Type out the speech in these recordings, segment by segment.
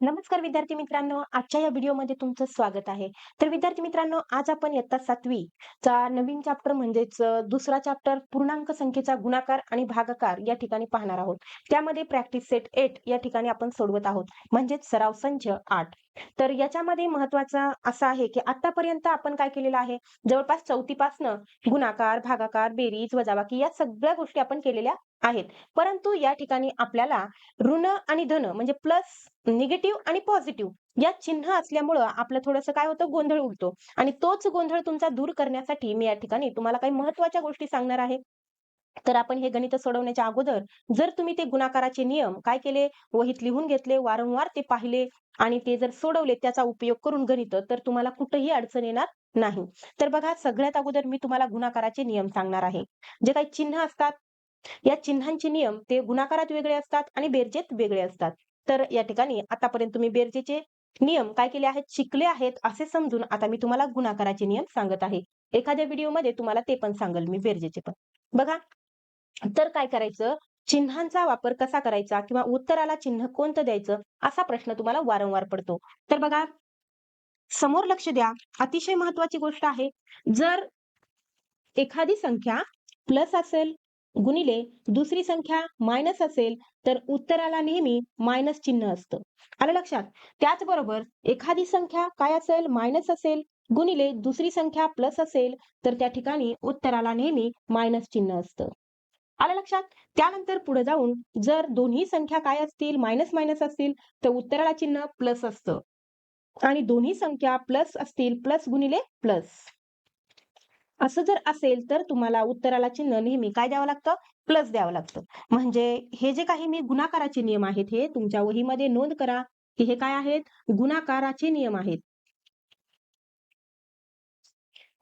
नमस्कार विद्यार्थी मित्रांनो आजच्या या व्हिडिओमध्ये तुमचं स्वागत आहे. तर विद्यार्थी मित्रांनो आज आपण इयत्ता सातवी चा नवीन चॅप्टर म्हणजेच दुसरा चॅप्टर पूर्णांक संख्येचा गुणाकार आणि भागाकार या ठिकाणी पाहणार आहोत. त्यामध्ये प्रॅक्टिस सेट एट या ठिकाणी आपण सोडवत आहोत. म्हणजेच सराव संच आठ. तर याच्यामध्ये महत्त्वाचा असा आहे की आतापर्यंत आपण काय केलेलं आहे? जवळपास चौथीपासनं गुणाकार भागाकार बेरीज वजाबाकी या सगळ्या गोष्टी आपण केलेल्या आहेत. परंतु या ठिकाणी आपल्याला ऋण आणि धन म्हणजे प्लस निगेटिव्ह आणि पॉझिटिव्ह या चिन्ह असल्यामुळं आपलं थोडंसं काय होतं? गोंधळ उडतो. आणि तोच गोंधळ तुमचा दूर करण्यासाठी मी या ठिकाणी तुम्हाला काही महत्त्वाच्या गोष्टी सांगणार आहे. तर आपण हे गणित सोडवण्याच्या अगोदर जर तुम्ही ते गुणाकाराचे नियम काय केले? वहीत लिहून घेतले वारंवार ते पाहिले आणि ते जर सोडवले त्याचा उपयोग करून गणित तर तुम्हाला कुठेही अडचण येणार नाही. तर बघा सगळ्यात अगोदर मी तुम्हाला गुणाकाराचे नियम सांगणार आहे. जे काही चिन्ह असतात या चिन्हांचे नियम ते गुणाकारात वेगळे असतात आणि बेरजेत वेगळे असतात. तर या ठिकाणी आतापर्यंत तुम्ही बेरजेचे नियम काय केले आहेत शिकले आहेत असे समजून आता मी तुम्हाला गुणाकाराचे नियम सांगत आहे. एखाद्या व्हिडिओमध्ये तुम्हाला ते पण सांगेल मी बेरजेचे पण. बघा तर काय करायचं? चिन्हांचा वापर कसा करायचा किंवा उत्तराला चिन्ह कोणतं द्यायचं असा प्रश्न तुम्हाला वारंवार पडतो. तर बघा समोर लक्ष द्या. अतिशय महत्वाची गोष्ट आहे. जर एखादी संख्या प्लस असेल गुणिले दुसरी संख्या मायनस असेल तर उत्तराला नेहमी मायनस चिन्ह असतं. आलं लक्षात? त्याचबरोबर एखादी संख्या काय असेल? मायनस असेल. गुणिले दुसरी संख्या प्लस असेल तर त्या ठिकाणी उत्तराला नेहमी मायनस चिन्ह असतं. आलं लक्षात? त्यानंतर पुढे जाऊन जर दोन्ही संख्या काय असतील? मायनस मायनस असतील तर उत्तराला चिन्ह प्लस असतं. आणि दोन्ही संख्या प्लस असतील प्लस गुणिले प्लस असं जर असेल तर तुम्हाला उत्तराला चिन्ह नेहमी काय द्यावं लागतं? प्लस द्यावं लागतं. म्हणजे हे जे काही मी गुणाकाराचे नियम आहेत हे तुमच्या वहीमध्ये नोंद करा की हे काय आहेत? गुणाकाराचे नियम आहेत.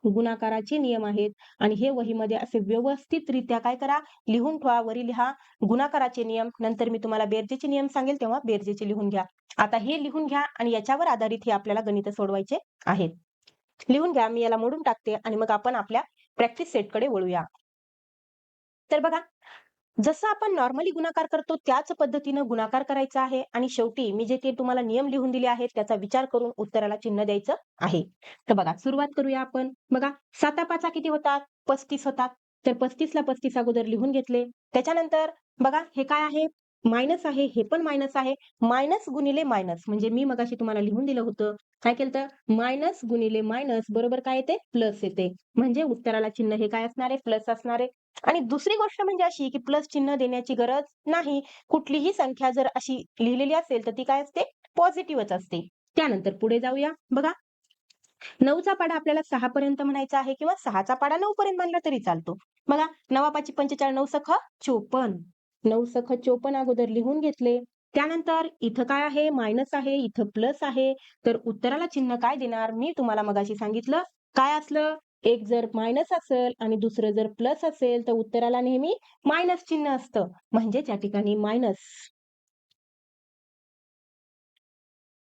गुणाकाराचे नियम आहेत आणि हे वहीमध्ये असे व्यवस्थितरित्या काय करा? लिहून ठेवा. वरी लिहा गुणाकाराचे नियम. नंतर मी तुम्हाला बेरजेचे नियम सांगेल तेव्हा बेरजेचे लिहून घ्या. आता हे लिहून घ्या आणि याच्यावर आधारित हे आपल्याला गणित सोडवायचे आहेत. लिहून घ्या मी याला मोडून टाकते आणि मग आपण आपल्या प्रॅक्टिस सेटकडे वळूया. तर बघा जसं आपण नॉर्मली गुणाकार करतो त्याच पद्धतीनं गुणाकार करायचा आहे आणि शेवटी मी जे ते तुम्हाला नियम लिहून दिले आहेत त्याचा विचार करून उत्तराला चिन्ह द्यायचं आहे. तर बघा सुरुवात करूया आपण. बघा साता पाचा किती होतात? पस्तीस होतात. तर पस्तीसला पस्तीस अगोदर लिहून घेतले. त्याच्यानंतर बघा हे काय आहे? मायनस आहे हे पण मायनस आहे. मायनस गुणिले मायनस. म्हणजे मी मगाशी तुम्हाला लिहून दिलं होतं. काय केलं तर मायनस गुणिले मायनस बरोबर काय येते? प्लस येते. म्हणजे उत्तराला चिन्ह हे काय असणार आहे? प्लस असणार आहे. आणि दुसरी गोष्ट म्हणजे अशी की प्लस चिन्ह देण्याची गरज नाही. कुठलीही संख्या जर अशी लिहिलेली असेल तर ती काय असते? पॉझिटिव्हच असते. त्यानंतर पुढे जाऊया. बघा. नऊचा पाडा आपल्याला सहा पर्यंत म्हणायचा आहे किंवा सहाचा पाडा नऊ पर्यंत म्हणला तरी चालतो. बघा. नवापाची पंचेचाळीस नऊ सख चोपन्न. नऊ सख चोपन्न अगोदर लिहून घेतले. त्यानंतर इथं काय आहे? मायनस आहे इथं प्लस आहे. तर उत्तराला चिन्ह काय देणार? मी तुम्हाला मगाशी सांगितलं. काय असलं? एक जर मायनस असेल आणि दुसरं जर प्लस असेल तर उत्तराला नेहमी मायनस चिन्ह असतं. म्हणजे त्या ठिकाणी मायनस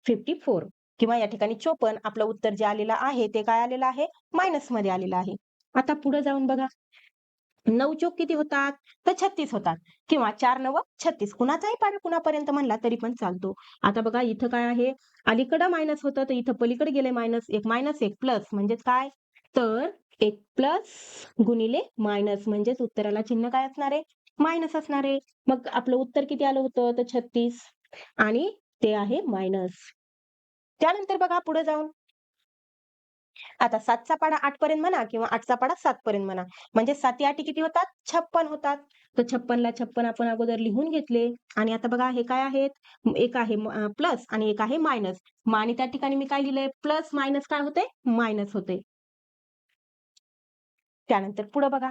फिफ्टी फोर किंवा या ठिकाणी चोपन आपलं उत्तर जे आलेलं आहे ते काय आलेलं आहे? मायनसमध्ये आलेलं आहे. आता पुढे जाऊन बघा. नऊ चोक किती होतात? तर छत्तीस होतात. किंवा चार नव छत्तीस. कुणाचाही पाडा कुणापर्यंत म्हणला तरी पण चालतो. आता बघा इथं काय आहे? अलीकडं मायनस होतं तर इथं पलीकडे गेले मायनस एक. मायनस एक प्लस म्हणजेच काय? तर एक प्लस गुणिले मायनस म्हणजेच उत्तराला चिन्ह काय असणार आहे? मायनस असणार आहे. मग आपलं उत्तर किती आलं होतं? तर छत्तीस. आणि ते आहे मायनस त्यानंतर बघा पुढे जाऊन. आता सातचा पाडा आठ पर्यंत म्हणा किंवा आठचा पाडा सात पर्यंत म्हणा. म्हणजे साती आठी किती होतात? छप्पन होतात. तर छप्पनला छप्पन आपण अगोदर लिहून घेतले. आणि आता बघा हे काय आहेत? एक आहे प्लस आणि एक आहे मायनस आणि त्या ठिकाणी मी काय लिहिलंय? प्लस मायनस काय होते? मायनस होते. त्यानंतर पुढे बघा.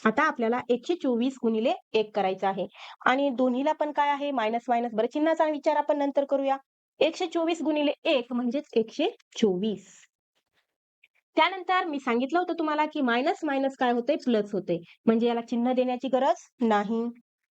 आता आपल्याला एकशे चोवीस गुणिले एक करायचं आहे. आणि दोन्हीला पण काय आहे? मायनस मायनस बरं चिन्हाचा विचार आपण नंतर करूया. एकशे चोवीस गुणिले एक म्हणजेच एकशे चोवीस. त्यानंतर मी सांगितलं होतं तुम्हाला की मायनस मायनस काय होते प्लस होते म्हणजे याला चिन्ह देण्याची गरज नाही.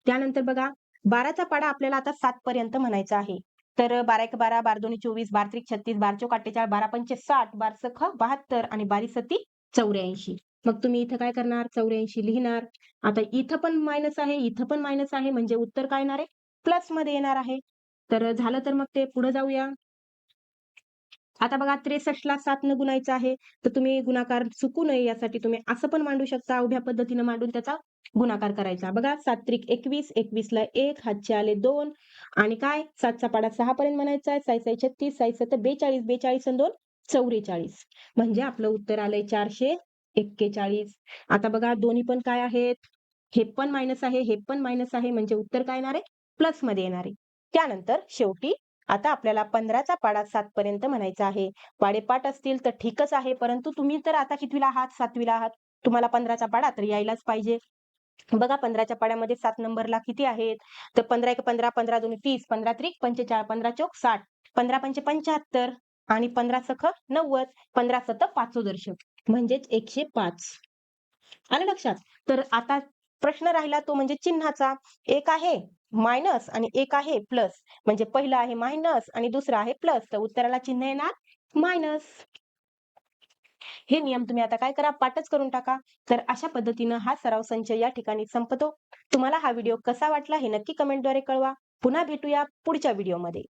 त्यानंतर बघा बाराचा पाडा आपल्याला आता सात पर्यंत म्हणायचा आहे. तर बारा एक बारा बार दोन्ही चोवीस बार त्रिक छत्तीस बार चौक अठ्ठेचाळीस बारा पंचे साठ बार सख बहात्तर आणि बारी सती चौऱ्याऐंशी. मग तुम्ही इथं काय करणार? चौऱ्याऐंशी लिहिणार. आता इथं पण मायनस आहे इथं पण मायनस आहे. म्हणजे उत्तर काय येणार आहे? प्लसमध्ये येणार आहे. तर झालं तर मग ते पुढे जाऊया. आता बघा त्रेसष्टला सात न गुणायचं आहे तर तुम्ही गुणाकार चुकू नये यासाठी तुम्ही असं पण मांडू शकता उभ्या पद्धतीने मांडून त्याचा गुणाकार करायचा. बघा 7 त्रिक 21 21 ला 1 हातचे आले दोन. आणि काय? सातचा पाडा सहा पर्यंत म्हणायचा आहे 6 6 36 6 7 42 42 आणि 2 44 म्हणजे आपलं उत्तर आलंय 441 आता बघा दोन्ही पण काय आहेत? हे पण मायनस आहे हे पण मायनस आहे म्हणजे उत्तर काय येणार आहे? प्लसमध्ये येणार आहे. त्यानंतर शेवटी आता आपल्याला पंधराचा पाडा सात पर्यंत म्हणायचा आहे. पाडेपाठ असतील तर ठीकच आहे परंतु तुम्ही तर आता कितवीला आहात? सातवीला आहात. तुम्हाला पंधराचा पाडा तर यायलाच पाहिजे. बघा पंधराच्या पाड्यामध्ये सात नंबरला किती आहेत? तर पंधरा एक पंधरा पंधरा दोन तीस पंधरा त्रिक पंचेचाळ पंधरा चौक साठ. पंधरा पंचे पंच्याहत्तर आणि पंधरा सख नव्वद. पंधरा सत पाचोदर्शक म्हणजेच एकशे पाच. आलं लक्षात? तर आता प्रश्न राहिला तो म्हणजे चिन्हाचा. एक आहे मायनस आणि एक आहे प्लस. म्हणजे पहिलं आहे मायनस आणि दुसरं आहे प्लस. तर उत्तराला चिन्ह येणार मायनस. हे नियम तुम्ही आता काय करा? पाठच करून टाका. तर अशा पद्धतीनं हा सराव संच या ठिकाणी संपतो. तुम्हाला हा व्हिडिओ कसा वाटला हे नक्की कमेंटद्वारे कळवा. पुन्हा भेटूया पुढच्या व्हिडिओमध्ये.